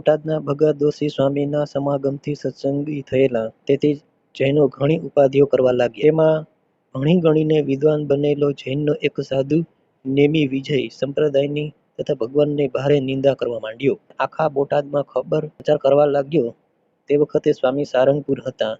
બોટાદના ભગત દોશી સ્વામીના સમાગમથી સત્સંગી થયેલા. તેથી જૈનો ઘણી ઉપાધિઓ કરવા લાગ્યા. એમાં ભણી ગણીને વિદ્વાન બનેલો જૈનનો એક સાધુ, નેમી વિજય, સંપ્રદાયની તથા ભગવાનની ભારે નિંદા કરવા માંડ્યો. આખા બોટાદમાં ખબર પ્રચાર કરવા લાગ્યો. તે વખતે સ્વામી સારંગપુર હતા.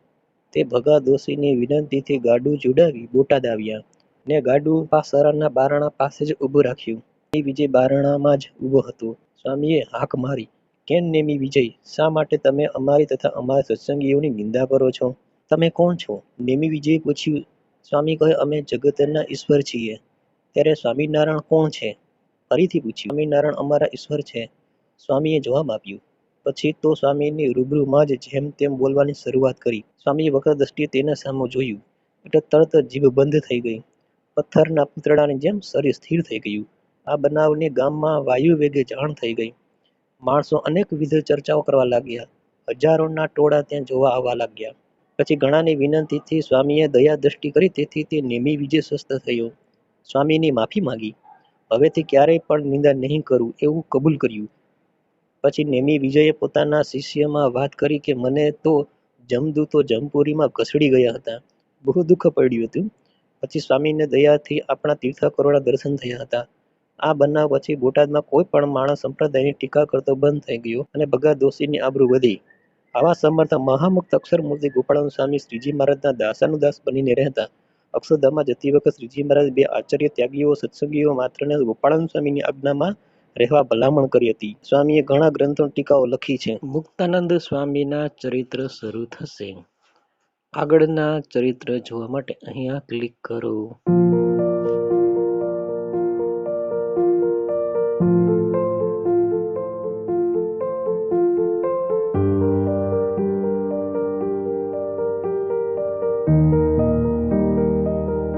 તે ભગા દોશીની વિનંતીથી ગાડું જોડાવી બોટાદ આવ્યા ને ગાડું પાસરાના બારણા પાસે જ ઊભું રાખ્યું. એ વિજય બારણામાં જ ઊભો હતો. સ્વામીએ હાક મારી. કેમ નેમી વિજય? શા માટે તમે અમારી તથા અમારા સત્સંગીઓની નિંદા કરો છો? તમે કોણ છો? નેમી વિજયે પૂછ્યું. સ્વામી કહે, અમે જગતના ઈશ્વર છીએ. ત્યારે સ્વામિનારાયણ કોણ છે? ફરીથી પૂછ્યું. સ્વામિનારાયણ અમારા ઈશ્વર છે. સ્વામીએ જવાબ આપ્યું. પછી તો સ્વામીની રૂબરૂમાં જ જેમ તેમ બોલવાની શરૂઆત કરી. સ્વામીએ વક્ર દ્રષ્ટિએ તેના સામે જોયું. એટલે તરત જીભ બંધ થઈ ગઈ. પથ્થરના પૂતળાની જેમ શરીર સ્થિર થઈ ગયું. આ બનાવની ગામમાં વાયુ વેગે જાણ થઈ ગઈ. માણસો અનેકવિધ ચર્ચાઓ કરવા લાગ્યા. હજારોના ટોળા ત્યાં જોવા આવવા લાગ્યા. પછી ઘણાની વિનંતીથી સ્વામીએ દયા દ્રષ્ટિ કરી તેથી તે નેમી વિજય સ્વસ્થ થયો. સ્વામીની માફી માંગી. હવેથી ક્યારેય પણ નિંદા નહીં કરું એવું કબૂલ કર્યું. પછી નેમી વિજયે પોતાના શિષ્યમાં વાત કરી કે મને તો જમદૂતો જમપુરીમાં ઘસડી ગયા હતા. બહુ દુઃખ પડ્યું હતું. પછી સ્વામીને દયાથી આપણા તીર્થકરોના દર્શન થયા હતા. આ બનાવ પછી બોટાદમાં કોઈ પણ માણસ સંપ્રદાયની ટીકા કરતો બંધ થઈ ગયો અને ભગા દોશીની આબરૂ વધી. આવા સમર્થ મહામુક્ત અક્ષરમૂર્તિ ગોપાળાનંદ સ્વામી શ્રીજી મહારાજના દાસાનુદાસ બનીને રહેતા. અક્ષરધામમાં જતી વખત શ્રીજી મહારાજ બે આચાર્ય ત્યાગીઓ, સત્સંગીઓ માત્રને ગોપાળાનંદ સ્વામીની આજ્ઞામાં રહેવા ભલામણ કરી હતી. સ્વામીએ ઘણા ગ્રંથો ટીકાઓ લખી છે. મુક્તાનંદ સ્વામીના ચરિત્ર શરૂ થશે. આગળના ચરિત્ર જોવા માટે અહીંયા ક્લિક કરો. you